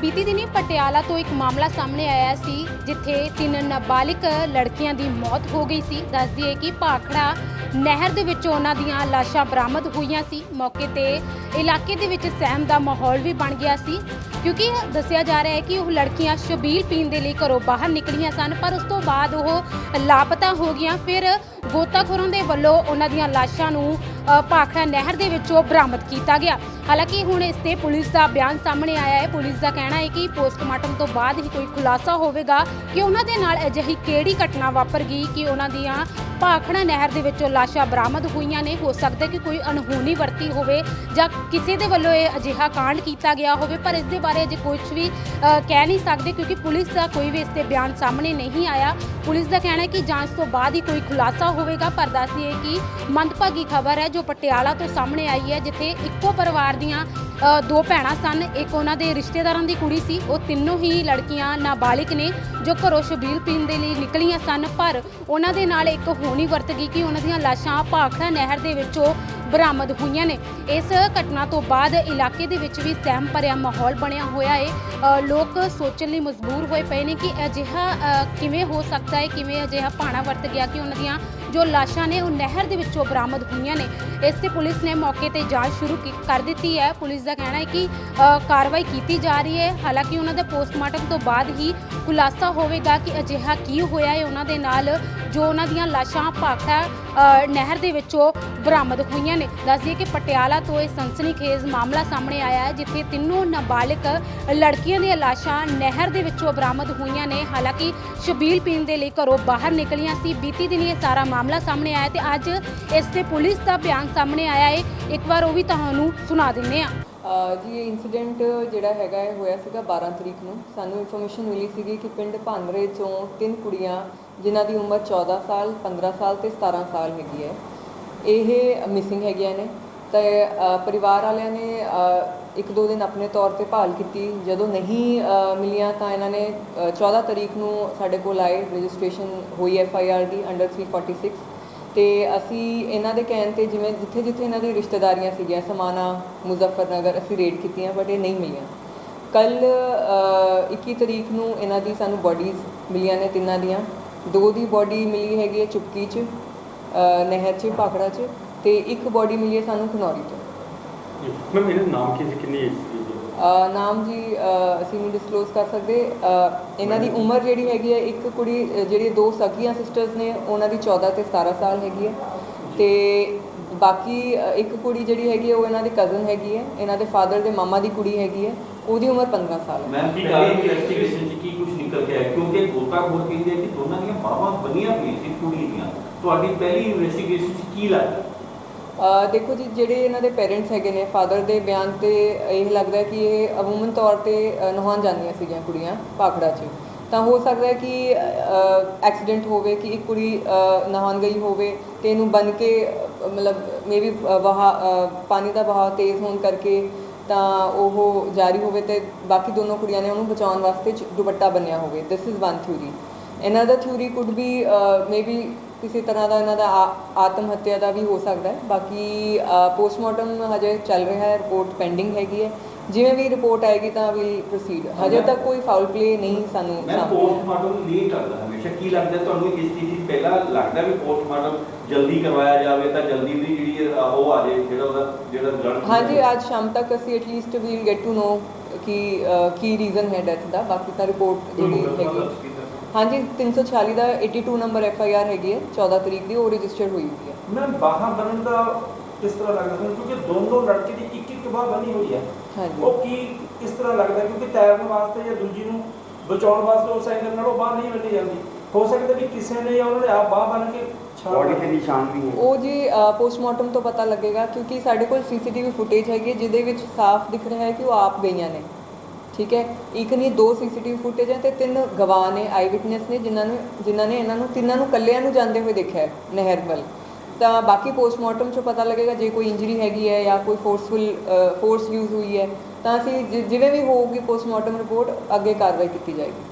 ਬੀਤੀ ਦਿਨੀ ਪਟਿਆਲਾ ਤੋਂ ਇੱਕ ਮਾਮਲਾ ਸਾਹਮਣੇ ਆਇਆ ਸੀ, ਜਿੱਥੇ ਤਿੰਨ ਨਾਬਾਲਿਗ ਲੜਕੀਆਂ ਦੀ ਮੌਤ ਹੋ ਗਈ ਸੀ। ਦੱਸਦੀ ਹੈ ਕਿ ਭਾਖੜਾ ਨਹਿਰ ਦੇ ਵਿੱਚ ਉਹਨਾਂ ਦੀਆਂ ਲਾਸ਼ਾਂ ਬਰਾਮਦ ਹੋਈਆਂ ਸੀ। ਮੌਕੇ ਤੇ ਇਲਾਕੇ ਦੇ ਵਿੱਚ ਸਹਿਮ ਦਾ ਮਾਹੌਲ ਵੀ ਬਣ ਗਿਆ ਸੀ, ਕਿਉਂਕਿ ਦੱਸਿਆ ਜਾ ਰਿਹਾ ਹੈ ਕਿ ਉਹ ਲੜਕੀਆਂ ਸ਼ਬੀਲ ਪੀਣ ਦੇ ਲਈ ਘਰੋਂ ਬਾਹਰ ਨਿਕਲੀਆਂ ਸਨ, ਪਰ ਉਸ ਤੋਂ ਬਾਅਦ ਉਹ ਲਾਪਤਾ ਹੋ ਗਈਆਂ। ਫਿਰ ਗੋਤਾਖੋਰਾਂ ਦੇ ਵੱਲੋਂ ਉਹਨਾਂ ਦੀਆਂ ਲਾਸ਼ਾਂ ਨੂੰ ਭਾਖੜਾ ਨਹਿਰ ਦੇ ਵਿੱਚੋਂ ਬਰਾਮਦ ਕੀਤਾ ਗਿਆ। ਹਾਲਾਂਕਿ ਹੁਣ ਇਸ ਤੇ ਪੁਲਿਸ ਦਾ ਬਿਆਨ ਸਾਹਮਣੇ ਆਇਆ ਹੈ। ਪੁਲਿਸ ਦਾ ਕਹਿਣਾ ਹੈ ਕਿ ਪੋਸਟਮਾਰਟਮ ਤੋਂ ਬਾਅਦ ਹੀ ਕੋਈ ਖੁਲਾਸਾ ਹੋਵੇਗਾ ਕਿ ਉਹਨਾਂ ਦੇ ਨਾਲ ਅਜਿਹੀ ਕਿਹੜੀ ਘਟਨਾ ਵਾਪਰ ਗਈ ਕਿ ਉਹਨਾਂ ਦੀਆਂ ਭਾਖੜਾ ਨਹਿਰ ਦੇ ਵਿੱਚੋਂ ਲਾਸ਼ਾਂ ਬਰਾਮਦ ਹੋਈਆਂ ਨੇ। ਹੋ ਸਕਦਾ ਕਿ ਕੋਈ ਅਣਹੋਣੀ ਵਰਤੀ ਹੋਵੇ ਜਾਂ ਕਿਸੇ ਦੇ ਵੱਲੋਂ ਇਹ ਅਜਿਹਾ ਕਾਂਡ ਕੀਤਾ ਗਿਆ ਹੋਵੇ, ਪਰ ਇਸ ਦੇ ਬਾਰੇ ਅਜੇ ਕੁਝ ਵੀ ਕਹਿ ਨਹੀਂ ਸਕਦੇ ਕਿਉਂਕਿ ਪੁਲਿਸ ਦਾ ਕੋਈ ਵੀ ਇਸ ਤੇ ਬਿਆਨ ਸਾਹਮਣੇ ਨਹੀਂ ਆਇਆ। ਪੁਲਿਸ ਦਾ ਕਹਿਣਾ ਹੈ ਕਿ ਜਾਂਚ ਤੋਂ ਬਾਅਦ ਹੀ ਕੋਈ ਖੁਲਾਸਾ ਹੋਵੇਗਾ, ਪਰ ਦੱਸੀਏ ਕਿ ਮੰਦਭਾਗੀ ਖਬਰ ਹੈ ਜੋ ਪਟਿਆਲਾ ਤੋਂ ਸਾਹਮਣੇ ਆਈ ਹੈ, ਜਿੱਥੇ ਇੱਕੋ ਪਰਿਵਾਰ ਦੀਆਂ ਦੋ ਭੈਣਾਂ ਸਨ। ਇੱਕ ਉਹਨਾਂ ਦੇ ਰਿਸ਼ਤੇਦਾਰਾਂ ਦੀ ਕੁੜੀ ਸੀ। ਉਹ ਤਿੰਨੋਂ ਹੀ ਲੜਕੀਆਂ ਨਾਬਾਲਿਗ ਨੇ, ਜੋ ਘਰੋਂ ਸ਼ਬੀਲ ਪੀਣ ਦੇ ਲਈ ਨਿਕਲੀਆਂ ਸਨ। ਪਰ ਉਹਨਾਂ ਦੇ ਨਾਲ ਇੱਕ ਹੋਣੀ ਵਰਤ ਗਈ ਕਿ ਉਹਨਾਂ ਦੀਆਂ ਲਾਸ਼ਾਂ ਭਾਖੜਾ ਨਹਿਰ ਦੇ ਵਿੱਚੋਂ ਬਰਾਮਦ ਹੋਈਆਂ ਨੇ। ਇਸ ਘਟਨਾ ਤੋਂ ਬਾਅਦ ਇਲਾਕੇ ਦੇ ਵਿੱਚ ਵੀ ਸਹਿਮ ਭਰਿਆ ਮਾਹੌਲ ਬਣਿਆ ਹੋਇਆ ਹੈ ਲੋਕ ਸੋਚਣ ਲਈ ਮਜਬੂਰ ਹੋਏ ਪਏ ਨੇ ਕਿ ਅਜਿਹਾ ਕਿਵੇਂ ਹੋ ਸਕਦਾ ਹੈ ਕਿਵੇਂ ਅਜਿਹਾ ਭਾਣਾ ਵਰਤ ਗਿਆ ਕਿ ਉਹਨਾਂ ਦੀਆਂ ਜੋ ਲਾਸ਼ਾਂ ਨੇ ਉਹ ਨਹਿਰ ਦੇ ਵਿੱਚੋਂ ਬਰਾਮਦ ਹੋਈਆਂ ਨੇ। ਇਸ ਤੇ ਪੁਲਿਸ ਨੇ ਮੌਕੇ ਤੇ ਜਾਂਚ ਸ਼ੁਰੂ ਕੀ- ਕਰ ਦਿੱਤੀ ਹੈ। ਪੁਲਿਸ ਦਾ ਕਹਿਣਾ ਹੈ ਕਿ ਅ, ਕਾਰਵਾਈ ਕੀਤੀ ਜਾ ਰਹੀ ਹੈ। ਹਾਲਾਂਕਿ ਉਹਨਾਂ ਦਾ ਪੋਸਟਮਾਰਟਮ ਤੋਂ ਬਾਅਦ ਹੀ ਖੁਲਾਸਾ ਹੋਵੇਗਾ ਕਿ ਅਜਿਹਾ ਕੀ ਹੋਇਆ ਹੈ। ਉਹਨਾਂ ਦੇ ਨਾਲ ਜੋ ਉਹਨਾਂ ਦੀਆਂ ਲਾਸ਼ਾਂ ਭਾਖੜਾ ਨਹਿਰ ਦੇ ਵਿੱਚੋਂ ਬਰਾਮਦ ਹੋਈਆਂ ਨੇ। ਦੱਸ ਦਈਏ ਕਿ ਪਟਿਆਲਾ ਤੋਂ ਇਹ ਸਨਸਨੀਖੇਜ਼ ਮਾਮਲਾ ਸਾਹਮਣੇ ਆਇਆ ਹੈ, ਜਿੱਥੇ ਤਿੰਨੋਂ ਨਾਬਾਲਿਗ ਲੜਕੀਆਂ ਦੀਆਂ ਲਾਸ਼ਾਂ ਨਹਿਰ ਦੇ ਵਿੱਚੋਂ ਬਰਾਮਦ ਹੋਈਆਂ ਨੇ। ਹਾਲਾਂਕਿ ਸ਼ਬੀਲ ਪੀਣ ਦੇ ਲਈ ਘਰੋਂ ਬਾਹਰ ਨਿਕਲੀਆਂ ਸੀ। ਬੀਤੀ ਦਿਨੀ ਇਹ ਸਾਰਾ ਮਾਮਲਾ ਸਾਹਮਣੇ ਆਇਆ ਤੇ ਅੱਜ ਇਸ ਤੇ ਪੁਲਿਸ ਦਾ ਬਿਆਨ ਸਾਹਮਣੇ ਆਇਆ ਹੈ। ਇੱਕ ਵਾਰ ਉਹ ਵੀ ਤੁਹਾਨੂੰ ਸੁਣਾ ਦਿੰਨੇ ਆ ਜੀ, ਇਹ ਇਨਸੀਡੈਂਟ ਜਿਹੜਾ ਹੈਗਾ, ਇਹ ਹੋਇਆ ਸੀਗਾ 12 ਤਰੀਕ ਨੂੰ। ਸਾਨੂੰ ਇਨਫੋਰਮੇਸ਼ਨ ਮਿਲੀ ਸੀਗੀ ਕਿ ਪਿੰਡ ਭਾਂਦਰੇ ਚੋਂ ਤਿੰਨ ਕੁੜੀਆਂ, ਜਿਨ੍ਹਾਂ ਦੀ ਉਮਰ 14 ਸਾਲ 15 ਸਾਲ ਤੇ 17 ਸਾਲ ਹੈਗੀ ਹੈ। ਇਹ ਮਿਸਿੰਗ ਹੈਗੀਆਂ ਨੇ। ਤੇ ਪਰਿਵਾਰ ਵਾਲਿਆਂ ਨੇ ਇੱਕ ਦੋ ਦਿਨ ਆਪਣੇ ਤੌਰ ਤੇ ਭਾਲ ਕੀਤੀ। ਜਦੋਂ ਨਹੀਂ ਮਿਲੀਆਂ ਤਾਂ ਇਹਨਾਂ ਨੇ, ਅਹ 14 ਤਰੀਕ ਨੂੰ ਸਾਡੇ ਕੋਲ ਆਏ। ਰਜਿਸਟ੍ਰੇਸ਼ਨ ਹੋਈ ਐਫ ਆਈ ਆਰ ਦੀ ਅੰਡਰ 346 ਤੇ ਅਸੀਂ ਇਹਨਾਂ ਦੇ ਕਹਿਣ ਤੇ ਜਿਵੇਂ ਜਿੱਥੇ ਜਿੱਥੇ ਇਹਨਾਂ ਦੀ ਰਿਸ਼ਤੇਦਾਰੀਆਂ ਸੀਗੀਆਂ, ਸਮਾਣਾ, ਮੁਜ਼ੱਫਰਨਗਰ, ਅਸੀਂ ਰੇਡ ਕੀਤੀਆਂ ਬਟ ਇਹ ਨਹੀਂ ਮਿਲੀਆਂ। ਕੱਲ 21 ਤਰੀਕ ਨੂੰ ਇਹਨਾਂ ਦੀ ਸਾਨੂੰ ਬਾਡੀਜ਼ ਮਿਲੀਆਂ ਨੇ ਤਿੰਨਾਂ ਦੀਆਂ। ਦੋ ਦੀ ਬਾਡੀ ਮਿਲੀ ਹੈਗੀ ਹੈ ਚੁਪਕੀ 'ਚ ਨਹਿਰ 'ਚ, ਭਾਖੜਾ 'ਚ ਤੇ ਇੱਕ ਬਾਡੀ ਮਿਲੀ ਹੈ ਸਾਨੂੰ ਖਨੌਰੀ 'ਚ। ਮੈਮ, ਇਹਦਾ ਨਾਮ ਕੀ ਸੀ? ਕਿੰਨੀ ਏਜ ਸੀ? ਨਾਮ ਜੀ ਅਸੀਂ ਨਹੀਂ ਡਿਸਕਲੋਜ਼ ਕਰ ਸਕਦੇ। ਇਹਨਾਂ ਦੀ ਉਮਰ ਜਿਹੜੀ ਹੈਗੀ ਹੈ ਇੱਕ ਕੁੜੀ ਜਿਹੜੀ ਦੋ ਸਗੀਆਂ ਸਿਸਟਰਸ ਨੇ ਉਹਨਾਂ ਦੀ 14 ਤੇ 17 ਸਾਲ ਹੈਗੀ ਹੈ। ਤੇ ਬਾਕੀ ਇੱਕ ਕੁੜੀ ਜਿਹੜੀ ਹੈਗੀ ਹੈ ਉਹ ਇਹਨਾਂ ਦੀ ਕਜ਼ਨ ਹੈਗੀ ਹੈ। ਇਹਨਾਂ ਦੇ ਫਾਦਰ ਦੇ ਮਾਮਾ ਦੀ ਕੁੜੀ ਹੈਗੀ ਹੈ। ਉਹਦੀ ਉਮਰ 15 ਸਾਲ ਹੈ। ਮੈਮ ਕੀ ਪਹਿਲੀ ਇਨਵੈਸਟੀਗੇਸ਼ਨ 'ਚ ਕੀ ਕੁਝ ਨਿਕਲ ਕੇ ਆਇਆ? ਕਿਉਂਕਿ ਗੋਤਾਖੋਰ ਕਹਿੰਦੇ ਕਿ ਦੋਨਾਂ ਦੀਆਂ ਬਾਹਾਂ ਬੰਨੀਆਂ ਪਈਆਂ ਸੀ ਕੁੜੀ ਦੀਆਂ। ਤੁਹਾਡੀ ਪਹਿਲੀ ਇਨਵੈਸਟੀਗੇਸ਼ਨ 'ਚ ਕੀ ਲੱਗਦਾ? ਅ, ਦੇਖੋ ਜੀ, ਜਿਹੜੇ ਇਹਨਾਂ ਦੇ ਪੇਰੈਂਟਸ ਹੈਗੇ ਨੇ ਫਾਦਰ ਦੇ ਬਿਆਨ ਤੇ ਇਹ ਲੱਗਦਾ ਕਿ ਇਹ ਅਮੂਮਨ ਤੌਰ ਤੇ ਨਹਾਉਣ ਜਾਂਦੀਆਂ ਸੀਗੀਆਂ ਕੁੜੀਆਂ ਭਾਖੜਾ 'ਚ। ਤਾਂ ਹੋ ਸਕਦਾ ਹੈ ਕਿ ਐਕਸੀਡੈਂਟ ਹੋਵੇ ਕਿ ਇੱਕ ਕੁੜੀ ਨਹਾਉਣ ਗਈ ਹੋਵੇ ਤੇ ਇਹਨੂੰ ਬਨ ਕੇ, ਮਤਲਬ ਮੇਬੀ ਵਹਾ ਪਾਣੀ ਦਾ ਵਹਾਅ ਤੇਜ਼ ਹੋਣ ਕਰਕੇ ਤਾਂ ਉਹ ਜਾਰੀ ਹੋਵੇ ਤੇ ਬਾਕੀ ਦੋਨੋਂ ਕੁੜੀਆਂ ਨੇ ਉਹਨੂੰ ਬਚਾਉਣ ਵਾਸਤੇ ਦੁਪੱਟਾ ਬੰਨਿਆ ਹੋਵੇ। ਦਿਸ ਇਜ਼ ਵਨ ਥਿਊਰੀ ਇਹਨਾਂ ਦਾ ਥਿਊਰੀ ਕੁਡ ਬੀ ਮੇਬੀ ਕਿਸੇ ਤਰ੍ਹਾਂ ਦਾ ਇਹਨਾਂ ਦਾ ਆਤਮ ਹੱਤਿਆ ਦਾ ਵੀ ਹੋ ਸਕਦਾ ਹੈ। ਬਾਕੀ ਪੋਸਟਮਾਰਟਮ ਹਜੇ ਚੱਲ ਰਿਹਾ ਹੈ ਰਿਪੋਰਟ ਪੈਂਡਿੰਗ ਹੈਗੀ ਹੈ। ਜਿਵੇਂ ਵੀ ਰਿਪੋਰਟ ਆਏਗੀ ਤਾਂ ਵੀਲ ਪ੍ਰੋਸੀਡ ਹਜੇ ਤੱਕ ਕੋਈ ਫਾਉਲ ਪਲੇ ਨਹੀਂ ਸਾਨੂੰ ਮੈਂ ਪੋਸਟਮਾਰਟਮ ਲੇਟ ਕਰਦਾ ਹਮੇਸ਼ਾ। ਕੀ ਲੱਗਦਾ ਤੁਹਾਨੂੰ ਇਸ ਚੀਜ਼ ਦੀ ਪਹਿਲਾਂ ਲੱਗਦਾ ਵੀ ਪੋਸਟਮਾਰਟਮ ਜਲਦੀ ਕਰਵਾਇਆ ਜਾਵੇ ਤਾਂ ਜਲਦੀ ਦੀ ਜਿਹੜੀ ਉਹ ਆ ਜਾਏ ਜਿਹੜਾ ਉਹਦਾ ਜਿਹੜਾ ਰਿਜ਼ਲਟ ਹਾਂਜੀ ਅੱਜ ਸ਼ਾਮ ਤੱਕ ਅਸੀਂ at least we'll get to know ਕਿ ਕੀ ਰੀਜ਼ਨ ਹੈ ਡੈਥ ਦਾ? ਬਾਕੀ ਤਾਂ ਰਿਪੋਰਟ ਜਿਹੜੀ ਹੈਗੀ ਹਾਂਜੀ 346 ਦਾ 82 ਨੰਬਰ ਐਫ ਆਈ ਆਰ ਹੈਗੀ ਹੈ। 14 ਤਰੀਕ ਦੀ ਉਹ ਰਜਿਸਟਰ ਹੋਈ ਹੋਈ ਹੈ। ਮੈਮ ਬਾਹਾਂ ਬਣਨ ਦਾ ਕਿਸ ਤਰ੍ਹਾਂ ਲੱਗਦਾ? ਤੁਹਾਨੂੰ ਕਿਉਂਕਿ ਦੋਨੋਂ ਲੜਕੇ ਦੀ ਇੱਕ ਇੱਕ ਬਾਹ ਬਣੀ ਹੋਈ ਹੈ। ਹਾਂਜੀ। ਉਹ ਕੀ ਕਿਸ ਤਰ੍ਹਾਂ ਲੱਗਦਾ? ਕਿਉਂਕਿ ਤੈਰਨ ਵਾਸਤੇ ਜਾਂ ਦੂਜੀ ਨੂੰ ਬਚਾਉਣ ਵਾਸਤੇ ਉਸ ਐਂਗਲ ਨਾਲ ਉਹ ਬਾਹ ਨਹੀਂ ਬੰਨੀ ਜਾਂਦੀ। ਹੋ ਸਕਦਾ ਵੀ ਕਿਸੇ ਨੇ ਜਾਂ ਉਹਨਾਂ ਨੇ ਆਪ ਬਾਹ ਬਣ ਕੇ ਬੋਡੀ ਤੇ। ਨਿਸ਼ਾਨ ਵੀ ਹੈ। ਉਹ ਜੀ ਪੋਸਟਮਾਰਟਮ ਤੋਂ ਪਤਾ ਲੱਗੇਗਾ ਕਿਉਂਕਿ ਸਾਡੇ ਕੋਲ ਸੀਸੀਟੀਵੀ ਫੁਟੇਜ ਹੈਗੀ ਹੈ ਜਿਹਦੇ ਵਿੱਚ ਸਾਫ਼ ਦਿਖ ਰਿਹਾ ਹੈ ਕਿ ਉਹ ਆਪ ਗਈਆਂ ਨੇ। ਠੀਕ ਹੈ? ਇੱਕ ਨਹੀਂ, ਦੋ ਸੀਸੀਟੀਵੀ ਫੁਟੇਜ ਹੈ ਤੇ ਤਿੰਨ ਗਵਾਹ ਨੇ ਆਈ ਵਿਟਨੈਸ ਨੇ, ਜਿਨ੍ਹਾਂ ਨੂੰ ਜਿਨ੍ਹਾਂ ਨੇ ਇਹਨਾਂ ਨੂੰ ਤਿੰਨਾਂ ਨੂੰ ਕੱਲਿਆਂ ਨੂੰ ਜਾਂਦੇ ਹੋਏ ਦੇਖਿਆ ਹੈ, ਨਹਿਰ ਵੱਲ। ਤਾਂ ਬਾਕੀ ਪੋਸਟਮਾਰਟਮ 'ਚੋਂ ਪਤਾ ਲੱਗੇਗਾ ਜੇ ਕੋਈ ਇੰਜਰੀ ਹੈਗੀ ਹੈ ਜਾਂ ਕੋਈ ਫੋਰਸਫੁਲ ਫੋਰਸ ਯੂਜ਼ ਹੋਈ ਹੈ, ਤਾਂ ਅਸੀਂ ਜਿ- ਜਿਵੇਂ ਵੀ ਹੋਊਗੀ ਪੋਸਟਮਾਰਟਮ ਰਿਪੋਰਟ ਅੱਗੇ ਕਾਰਵਾਈ ਕੀਤੀ ਜਾਏਗੀ।